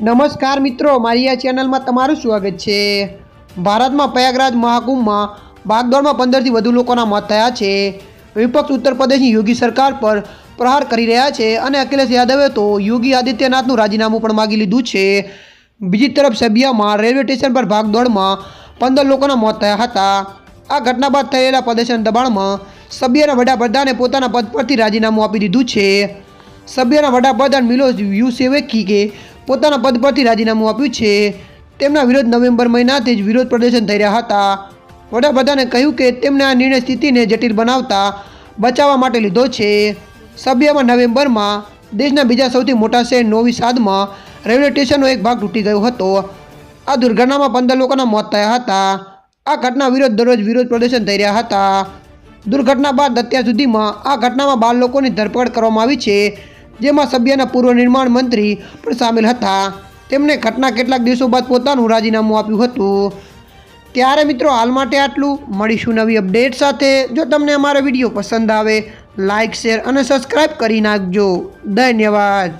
નમસ્કાર મિત્રો, મારી આ ચેનલમાં તમારું સ્વાગત છે. ભારતમાં પ્રયાગરાજ મહાકુંભમાં ભાગદોડમાં પંદરથી વધુ લોકોના મોત થયા છે. વિપક્ષ ઉત્તર પ્રદેશની યોગી સરકાર પર પ્રહાર કરી રહ્યા છે અને અખિલેશ યાદવે તો યોગી આદિત્યનાથનું રાજીનામું પણ માગી લીધું છે. બીજી તરફ સભ્યામાં રેલવે સ્ટેશન પર ભાગદોડમાં પંદર લોકોના મોત થયા હતા. આ ઘટના બાદ થયેલા પ્રદર્શન દબાણમાં સભ્યના વડાપ્રધાને પોતાના પદ પરથી રાજીનામું આપી દીધું છે. સભ્યના વડાપ્રધાન મિલોજ યુસેવેકીકે પોતાના પદ પરથી રાજીનામું આપ્યું છે. તેમના વિરોધ નવેમ્બર મહિનાથી જ વિરોધ પ્રદર્શન થઈ રહ્યા હતા. વડાપ્રધાને કહ્યું કે તેમણે આ નિર્ણય સ્થિતિને જટિલ બનાવતા બચાવવા માટે લીધો છે. સભ્યમાં નવેમ્બરમાં દેશના બીજા સૌથી મોટા શહેર નોવી સાદમાં રેલવે સ્ટેશનનો એક ભાગ તૂટી ગયો હતો. આ દુર્ઘટનામાં પંદર લોકોના મોત થયા હતા. આ ઘટના વિરોધ દરરોજ વિરોધ પ્રદર્શન થઈ રહ્યા હતા. દુર્ઘટના બાદ અત્યાર સુધીમાં આ ઘટનામાં બાર લોકોની ધરપકડ કરવામાં આવી છે. જેમાં સભ્યના પૂર્વ નિર્માણ મંત્રી પણ સામેલ હતા. તેમણે ઘટના કેટલાક દિવસો બાદ પોતાનું રાજીનામું આપ્યું હતું. ત્યારે મિત્રો હાલ માટે આટલું. મળીશું નવી અપડેટ સાથે. જો તમને અમારો વીડિયો પસંદ આવે લાઇક શેર અને સબસ્ક્રાઈબ કરી નાખજો. ધન્યવાદ.